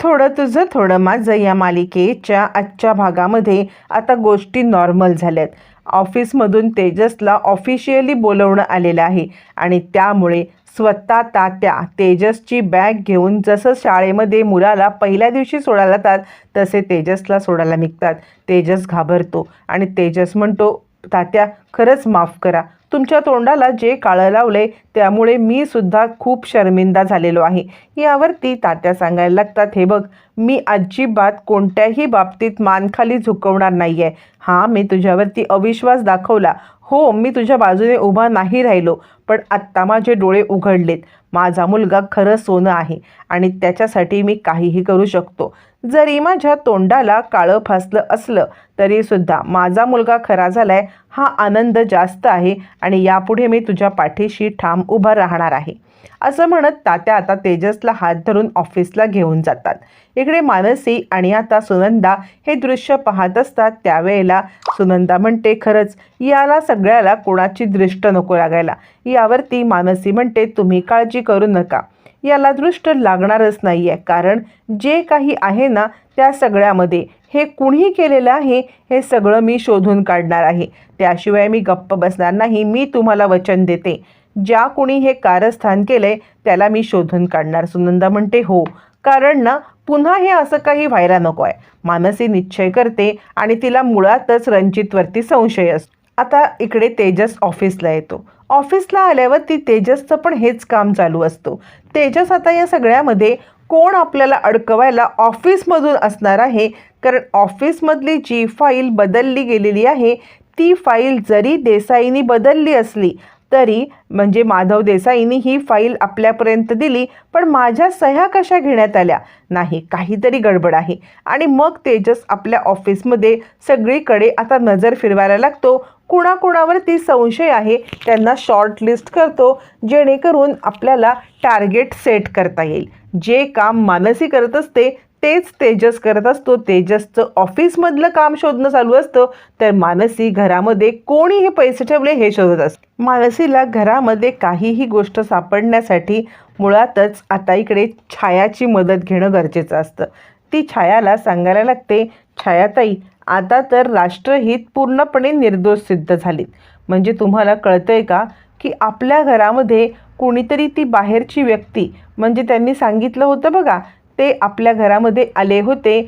थोडं तुझं थोडं माझं या मालिकेच्या आजच्या भागामध्ये आता गोष्टी नॉर्मल झाल्यात. ऑफिसमधून तेजसला ऑफिशियली बोलवणं आलेलं आहे आणि त्यामुळे स्वतः तात्या तेजसची बॅग घेऊन जसं शाळेमध्ये मुलाला पहिल्या दिवशी सोडायला जातात तसे तेजसला सोडायला निघतात. तेजस घाबरतो आणि तेजस म्हणतो तात्या खरंच माफ करा. तुमच्या तोंडाला जे काळं लावले त्यामुळे मी सुद्धा खूप शर्मिंदा झालेलो आहे. यावरती तात्या सांगायला लागतात हे बघ मी अजिबात कोणत्याही बाबतीत मानखाली झुकवणार नाही आहे हां मी तुझ्यावरती अविश्वास दाखवला. हो मी तुझ्या बाजूने उभा नाही राहिलो पण आत्ता माझे डोळे उघडलेत. माझा मुलगा खरं सोनं आहे आणि त्याच्यासाठी मी काहीही करू शकतो. जरी माझ्या तोंडाला काळं फासलं असलं तरीसुद्धा माझा मुलगा खरा झालाय हा आनंद जास्त आहे आणि यापुढे मी तुझ्या पाठीशी ठाम उभा राहणार आहे. असं म्हणत तात्या आता तेजसला हात धरून ऑफिसला घेऊन जातात. इकडे मानसी आणि आता सुनंदा हे दृश्य पाहत असतात. त्यावेळेला सुनंदा म्हणते खरंच याला सगळ्याला कोणाची दृष्ट नको लागायला. यावरती मानसी म्हणते तुम्ही काळजी करू नका. याला दृष्ट लागणारच नाही आहे कारण जे काही आहे ना त्या सगळ्यामध्ये. हे कुणीही केलेलं आहे हे सगळं मी शोधून काढणार आहे. त्याशिवाय मी गप्प बसणार नाही. मी तुम्हाला वचन देते. ज्या कुणी हे कारस्थान केलंय त्याला मी शोधून काढणार. सुनंदा म्हणते हो. कारण ना पुन्हा हे असं काही व्हायला नको आहे. मानसी निश्चय करते आणि तिला मुळातच रणजितवरती संशय असतो. आता इकडे तेजस ऑफिसला येतो. ऑफिसला आल्यावर ती तेजसचं पण हेच काम चालू असतो. तेजस आता या सगळ्यामध्ये कोण आपल्याला अडकवायला ऑफिसमधून असणार आहे? कारण ऑफिसमधली जी फाईल बदलली गेलेली आहे ती फाईल जरी देसाईनी बदलली असली तरी म्हणजे माधव देसाईंनी ही फाईल आपल्यापर्यंत दिली पण माझ्या सह्या कशा घेण्यात आल्या? नाही काहीतरी गडबड आहे. आणि मग तेजस आपल्या ऑफिसमध्ये सगळीकडे आता नजर फिरवायला लागतो. कुणाकुणावरती संशय आहे त्यांना शॉर्टलिस्ट करतो जेणेकरून आपल्याला टार्गेट सेट करता येईल. जे काम मानसी करत असते तेच तेजस करत असतो. तेजसचं ऑफिसमधलं काम शोधणं चालू असतं. तर मानसी घरामध्ये कोणी हे पैसे ठेवले हे शोधत असते. मानसीला घरामध्ये काहीही गोष्ट सापडण्यासाठी मुळातच आता इकडे छायाची मदत घेणं गरजेचं असतं. ती छायाला सांगायला लागते छायाताई आता तर राष्ट्रहित पूर्णपणे निर्दोष सिद्ध झालीत. म्हणजे तुम्हाला कळतंय का की आपल्या घरामध्ये कोणीतरी ती बाहेरची व्यक्ती म्हणजे त्यांनी सांगितलं होतं बघा ते आपल्या घरामध्ये आले होते.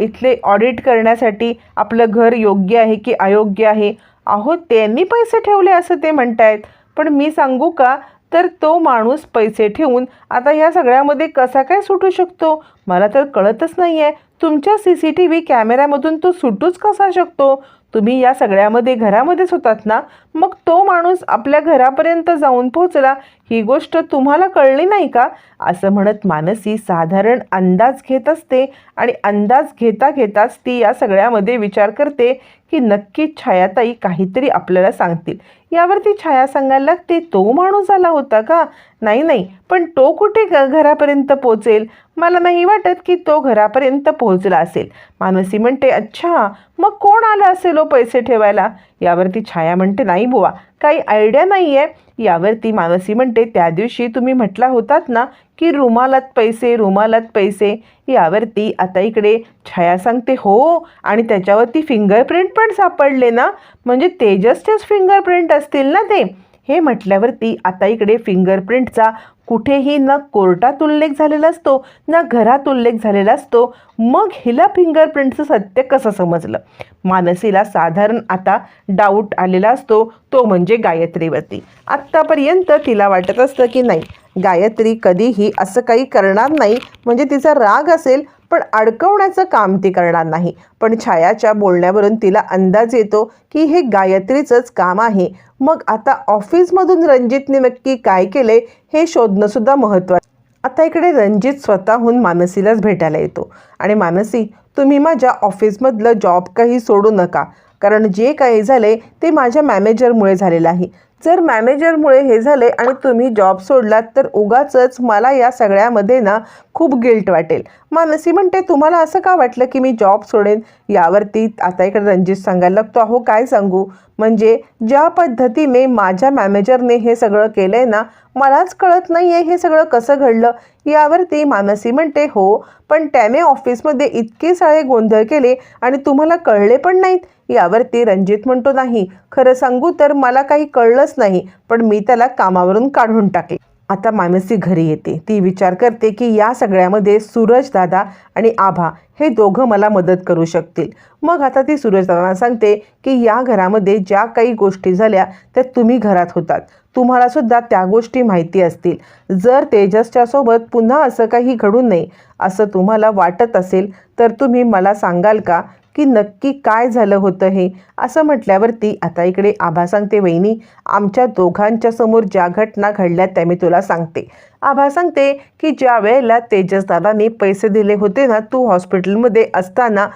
इथले ऑडिट करण्यासाठी आपलं घर योग्य आहे की अयोग्य आहे? अहो त्यांनी पैसे ठेवले असं ते म्हणतायत. पण मी सांगू का? तर तो माणूस पैसे ठेवून आता ह्या सगळ्यामध्ये कसा काय सुटू शकतो? मला तर कळतच नाही आहे तुमच्या सी सी टी व्ही कॅमेऱ्यामधून तो सुटूच कसा शकतो? तुम्ही या सगळ्यामध्ये घरामध्येच होतात ना? मग तो माणूस आपल्या घरापर्यंत जाऊन पोहोचला. ही गोष्ट तुम्हाला कळली नाही का? असं म्हणत मानसी साधारण अंदाज घेत असते आणि अंदाज घेता घेताच ती या सगळ्यामध्ये विचार करते की नक्की छायाताई काहीतरी आपल्याला सांगतील. यावरती छाया सांगायला लागते तो माणूस आला होता का? नाही नाही पण तो कुठे घरापर्यंत पोचेल मला नाही वाटत की तो घरापर्यंत पोहोचला असेल. मानसी म्हणते अच्छा मग कोण आला असेल ओ पैसे ठेवायला? यावरती छाया म्हणते नाही बुवा. काही आयडिया नाही आहे यावरती मानसी म्हणते त्या दिवशी तुम्ही म्हटला होतात ना की रुमालात पैसे रुमालात पैसे. यावरती आता इकडे छाया सांगते हो आणि त्याच्यावरती फिंगरप्रिंट पण सापडले ना. म्हणजे तेजसचेच फिंगरप्रिंट असतील ना ते. हे म्हटल्यावरती आता इकडे फिंगरप्रिंटचा कुठेही न कोर्टात उल्लेख झालेला असतो ना घरात उल्लेख झालेला असतो. मग हिला फिंगरप्रिंटचं सत्य कसं समजलं? मानसीला साधारण आता डाऊट आलेला असतो तो म्हणजे गायत्रीवरती. आत्तापर्यंत तिला वाटत असतं की नाही गायत्री कधीही असं काही करणार नाही म्हणजे तिचा राग असेल पण अडकवण्याचं काम ती करणार नाही. पण छायाच्या बोलण्यावरून तिला अंदाज येतो की हे गायत्रीचंच काम आहे. मग आता ऑफिसमधून रणजितने नक्की काय केले हे शोधणं सुद्धा महत्त्वाचं आता इकडे रणजित स्वतःहून मानसीलाच भेटायला येतो. आणि मानसी तुम्ही माझ्या ऑफिसमधलं जॉब काही सोडू नका. कारण जे काही झाले ते माझ्या मॅनेजरमुळे झालेलं आहे. जर मॅनेजरमुळे हे झाले आणि तुम्ही जॉब सोडलात तर उगाचच मला या सगळ्यामध्ये ना खूप गिल्ट वाटेल. मानसी म्हणते तुम्हाला असं का वाटलं की मी जॉब सोडेन? यावरती आता इकडे रणजित सांगायला लागतो अहो काय सांगू? म्हणजे ज्या पद्धतीने माझ्या मॅनेजरने हे सगळं केलं आहे ना मलाच कळत नाही आहे हे सगळं कसं घडलं. यावरती मानसी म्हणते हो पण त्याने ऑफिसमध्ये इतके सारे गोंधळ केले आणि तुम्हाला कळले पण नाहीत. यावरती रणजित म्हणतो नाही खरं सांगू तर मला काही कळलंच नाही पण मी त्याला कामावरून काढून टाकले आता मानसी घरी येते. ती विचार करते की या सगळ्यामध्ये सूरज दादा आणि आभा हे दोघं मला मदत करू शकतील. मग आता ती सूरजदादांना सांगते की या घरामध्ये ज्या काही गोष्टी झाल्या त्या तुम्ही घरात होतात. तुम्हाला सुद्धा त्या गोष्टी माहिती असतील. जर तेजसच्या सोबत पुन्हा असं काही घडू नये असं तुम्हाला वाटत असेल तर तुम्ही मला सांगाल का? की नक्की काय झालं होतं हे? असं म्हटल्यावरती आता इकडे आभा सांगते वहिनी आमच्या दोघांच्या समोर ज्या घटना घडल्या त्या मी तुला सांगते. आभा सांगते की ज्या वेळेला तेजस दादाने पैसे दिले होते ना तू हॉस्पिटलमध्ये असताना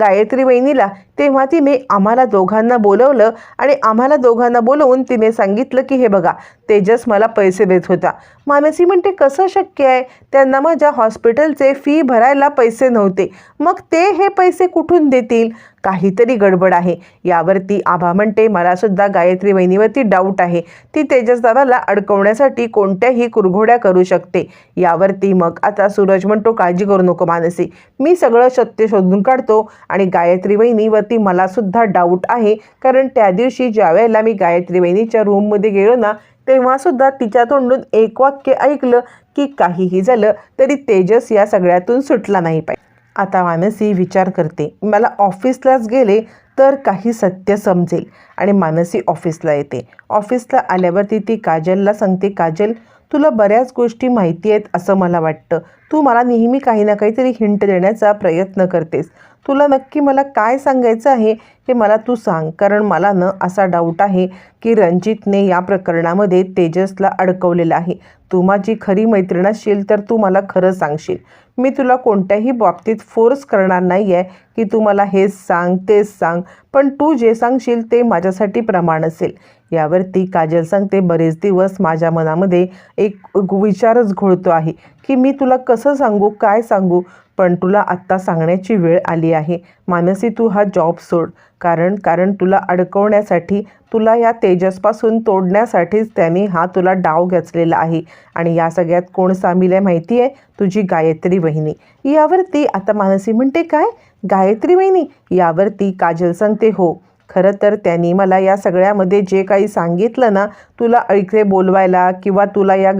गायत्री वहिनीला तेव्हा तिने आम्हाला दोघांना बोलवलं आणि आम्हाला दोघांना बोलवून तिने सांगितलं की हे बघा तेजस मला पैसे देत होता. मानसी म्हणते कसं शक्य आहे? त्यांना माझ्या हॉस्पिटलचे फी भरायला पैसे नव्हते. मग ते हे पैसे कुठून देतील? काहीतरी गडबड आहे. यावरती आभा म्हणते मलासुद्धा गायत्री वहिनीवरती डाऊट आहे. ती तेजसदादाला अडकवण्यासाठी कोणत्याही कुरघोड्या करू शकते. यावरती मग आता सूरज म्हणतो काळजी करू नको मानसी. मी सगळं सत्य शोधून काढतो आणि गायत्री वहिनीवरती मलासुद्धा डाऊट आहे. कारण त्या दिवशी ज्या वेळेला मी गायत्री वहिनीच्या रूममध्ये गेलो ना तेव्हासुद्धा तिच्या तोंडून एक वाक्य ऐकलं की काहीही झालं तरी तेजस या सगळ्यातून सुटला नाही पाहिजे. आता मानसी विचार करते मला ऑफिसलाच गेले तर काही सत्य समजेल. आणि मानसी ऑफिसला येते. ऑफिसला आल्यावरती ती काजलला सांगते काजल तुला बऱ्याच गोष्टी माहिती आहेत असं मला वाटतं. तू मला नेहमी काही ना काहीतरी हिंट देण्याचा प्रयत्न करतेस. तुला नक्की मला काय सांगायचं आहे हे मला तू सांग कारण मला न असा डाऊट आहे की रणजितने या प्रकरणामध्ये तेजसला अडकवलेलं आहे. तू माझी खरी मैत्रीण असशील तर तू मला खरं सांगशील. मी तुला कोणत्याही बाबतीत फोर्स करणार नाही आहे की तू मला हेच सांग तेच सांग. पण तू जे सांगशील ते माझ्यासाठी प्रमाण असेल. यावरती काजल सांगते बरेच दिवस माझ्या मनामध्ये एक विचारच घोळतो आहे की मी तुला कसं सांगू काय सांगू? पण तुला आत्ता सांगण्याची वेळ आली आहे. मानसी तू हा जॉब सोड. कारण कारण तुला अडकवण्यासाठी तुला या तेजसपासून तोडण्यासाठीच त्यांनी हा तुला डाव घेतलेला आहे. आणि या सगळ्यात कोण सामील आहे माहिती आहे? तुझी गायत्री वहिनी. यावरती आता मानसी म्हणते काय? गायत्री वहिनी यावरती काजल सांगते हो. खरं तर त्यांनी मला या सगळ्यामध्ये जे काही सांगितलं ना तुला इकडे बोलवायला किंवा तुला या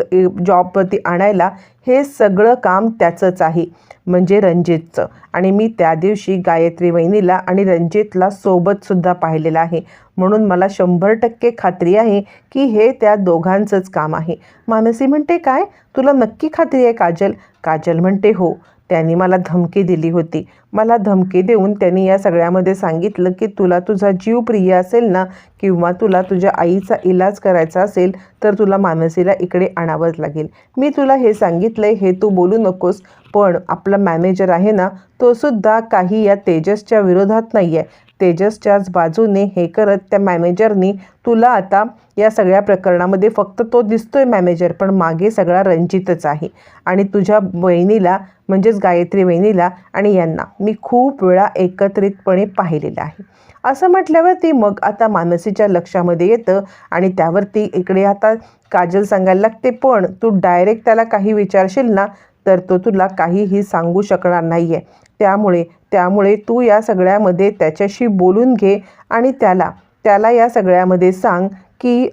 जॉबवरती आणायला हे सगळं काम त्याचंच आहे. म्हणजे रणजितचं. आणि मी त्या दिवशी गायत्री वहिनीला आणि रणजितला सोबतसुद्धा पाहिलेलं आहे. म्हणून मला शंभर टक्के खात्री आहे की हे त्या दोघांचंच काम आहे. मानसी म्हणते काय? तुला नक्की खात्री आहे काजल? काजल म्हणते हो. त्यांनी मला धमकी दिली होती. मला धमकी देऊन त्यांनी या सगळ्यामध्ये सांगितलं की तुला तुझा जीव प्रिय असेल ना किंवा तुला तुझ्या आईचा इलाज करायचा असेल तर तुला मानसीला इकडे आणावंच लागेल. मी तुला हे सांगितलं आहे हे तू बोलू नकोस पण आपला मॅनेजर आहे ना तो सुद्धा काही या तेजसच्या विरोधात नाही आहे तेजसच्याच बाजूने हे करत त्या मॅनेजरनी तुला आता या सगळ्या प्रकरणामध्ये फक्त तो दिसतोय मॅनेजर पण मागे सगळा रंजितच आहे. आणि तुझ्या बहिणीला म्हणजेच गायत्री बहिणीला आणि यांना मी खूप वेळा एकत्रितपणे पाहिलेलं आहे. असं म्हटल्यावरती मग आता मानसीच्या लक्षामध्ये येतं आणि त्यावरती इकडे आता काजल सांगायला लागते पण तू डायरेक्ट त्याला काही विचारशील ना तर तो तुला काहीही सांगू शकणार नाही आहे त्यामुळे त्यामुळे तू या सगळ्यामध्ये त्याच्याशी बोलून घे आणि त्याला त्याला या सगळ्यामध्ये सांग की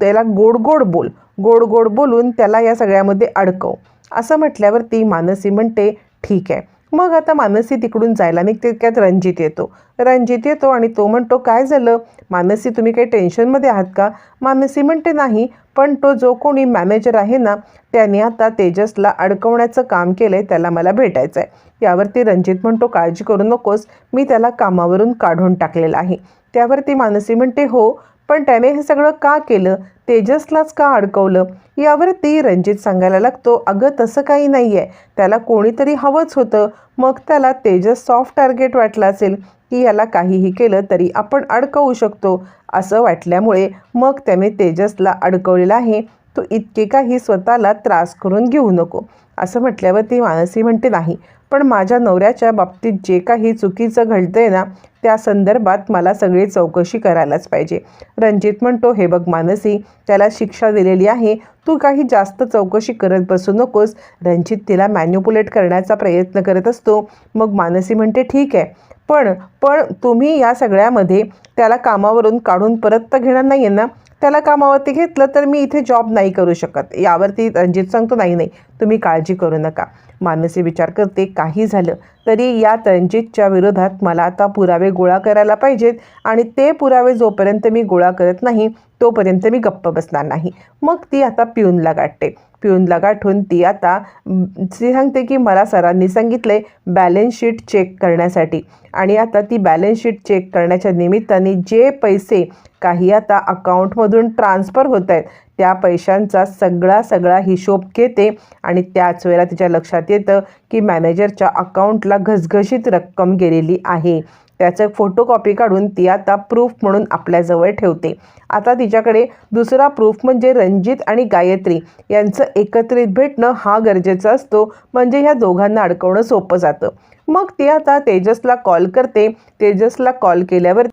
त्याला गोड गोड बोल गोड गोड बोलून त्याला या सगळ्यामध्ये अडकव. असं म्हटल्यावर ती मानसी म्हणते ठीक आहे. मग आता मानसी तिकडून जायला मी तितक्यात रणजित येतो. रणजित येतो आणि तो म्हणतो काय झालं? मानसी तुम्ही काही टेन्शनमध्ये आहात का? मानसी म्हणते नाही पण तो जो कोणी मॅनेजर आहे ना त्याने आता तेजसला अडकवण्याचं काम केलं आहे त्याला मला भेटायचं आहे यावरती रणजित म्हणतो काळजी करू नकोस मी त्याला कामावरून काढून टाकलेलं आहे. त्यावरती मानसी म्हणते हो पण त्याने हे सगळं का केलं? तेजसलाच का अडकवलं? यावर ती रणजित सांगायला लागतो अगं तसं काही नाही आहे त्याला कोणीतरी हवंच होतं. मग त्याला तेजस सॉफ्ट टार्गेट वाटलं असेल की याला काहीही केलं तरी आपण अडकवू शकतो. असं वाटल्यामुळे मग त्याने तेजसला अडकवलेलं आहे. तू इतके काही स्वतःला त्रास करून घेऊ नको? असं म्हटल्यावर ती मानसी म्हणते नाही पण माझ्या नवऱ्याच्या बाबतीत जे काही चुकीचं घडतंय ना त्या संदर्भात मला सगळी चौकशी करायलाच पाहिजे. रणजित म्हणतो हे बघ मानसी त्याला शिक्षा दिलेली आहे. तू काही जास्त चौकशी करत बसू नकोस. रणजित तिला मॅन्युपुलेट करण्याचा प्रयत्न करत असतो. मग मानसी म्हणते ठीक आहे. पण पण तुम्ही या सगळ्यामध्ये त्याला कामावरून काढून परत तर घेणार नाही आहे ना? त्याला कामावरती घेतलं तर मी इथे जॉब नाही करू शकत. यावरती रणजित सांगतो नाही नाही तुम्ही काळजी करू नका. मानसी विचार करते काही झालं तरी या रणजितच्या विरोधात मला आता पुरावे गोळा करायला पाहिजेत आणि ते पुरावे जोपर्यंत मी गोळा करत नाही तोपर्यंत मी गप्प बसणार नाही. मग ती आता पिऊनला गाठते. पिऊनला गाठून ती आता ती सांगते की मला सरांनी सांगितलं आहे बॅलन्स शीट चेक करण्यासाठी. आणि आता ती बॅलन्स शीट चेक करण्याच्या निमित्ताने जे पैसे काही आता अकाउंटमधून ट्रान्सफर होत आहेत त्या पैशांचा सगळा सगळा हिशोब घेते आणि त्याच वेळेला तिच्या लक्षात येतं की मॅनेजरच्या अकाउंटला घसघशीत रक्कम गेलेली आहे. त्याचं फोटोकॉपी काढून ती आता प्रूफ म्हणून आपल्याजवळ ठेवते. आता तिच्याकडे दुसरा प्रूफ म्हणजे रणजित आणि गायत्री यांचं एकत्रित भेटणं हा गरजेचा असतो. म्हणजे ह्या दोघांना अडकवणं सोपं जातं. मग ती आता तेजसला कॉल करते. तेजसला कॉल केल्यावर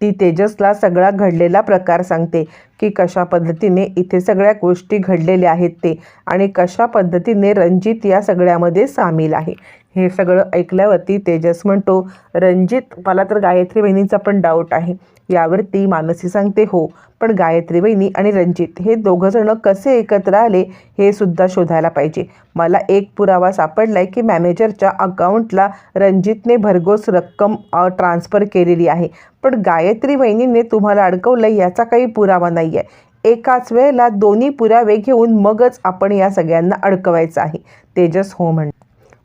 ती तेजसला सगळा घडलेला प्रकार सांगते की कशा पद्धतीने इथे सगळ्या गोष्टी घडलेल्या आहेत ते आणि कशा पद्धतीने रणजित या सगळ्यामध्ये सामील आहे. हे सगळं ऐकल्यावरती तेजस म्हणतो रणजित मला तर गायत्री बहिणीचा पण डाऊट आहे. यावरती मानसी सांगते हो पण गायत्री बहिणी आणि रणजित हे दोघंजणं कसे एकत्र आले हे सुद्धा शोधायला पाहिजे. मला एक पुरावा सापडला आहे की मॅनेजरच्या अकाउंटला रणजितने भरघोस रक्कम ट्रान्स्फर केलेली आहे. पण गायत्री बहिणीने तुम्हाला अडकवलं याचा काही पुरावा नाही आहे एकाच वेळेला दोन्ही पुरावे घेऊन मगच आपण या सगळ्यांना अडकवायचं आहे. तेजस हो म्हण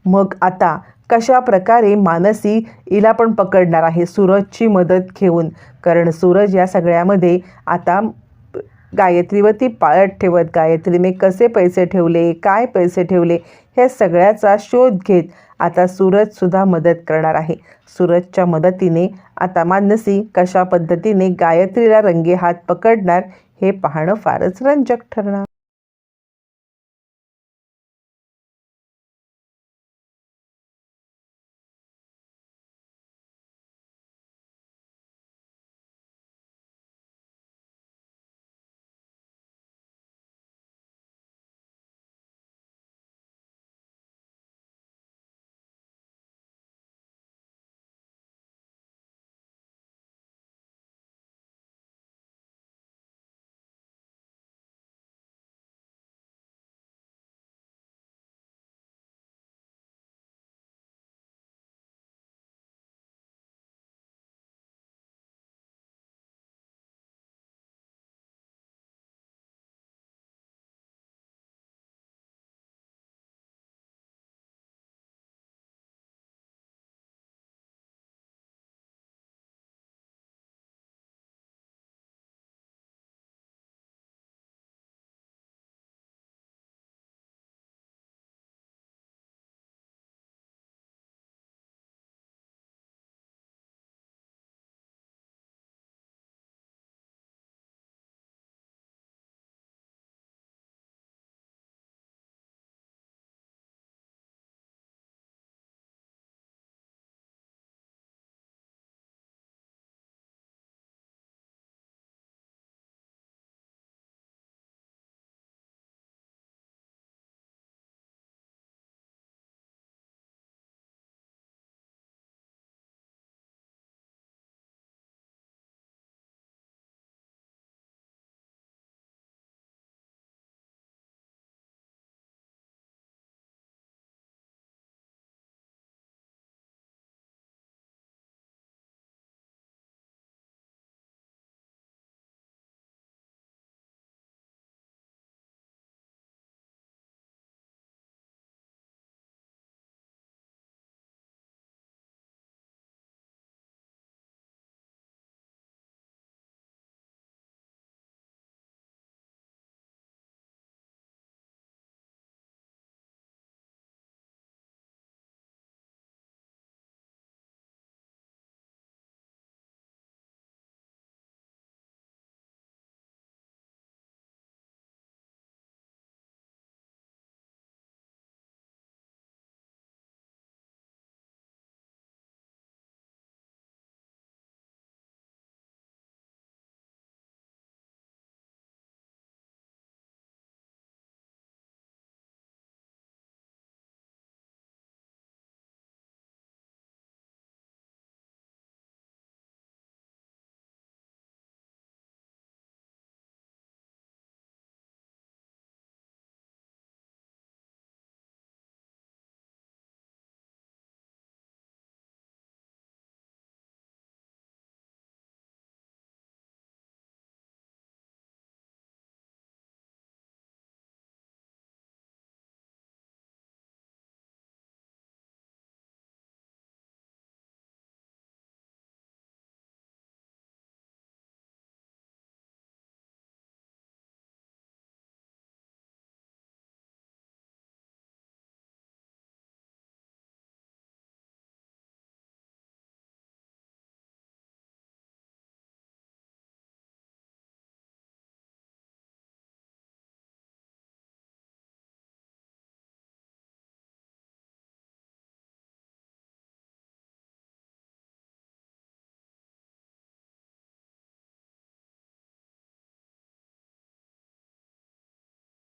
मग आता कशा प्रकारे मानसी हिला पण पकडणार आहे सूरजची मदत घेऊन? कारण सूरज या सगळ्यामध्ये आता गायत्रीवरती पाळत ठेवत गायत्रीने कसे पैसे ठेवले काय पैसे ठेवले हे सगळ्याचा शोध घेत आता सूरजसुद्धा मदत करणार आहे. सूरजच्या मदतीने आता मानसी कशा पद्धतीने गायत्रीला रंगेहात पकडणार हे पाहणं फारच रंजक ठरणार.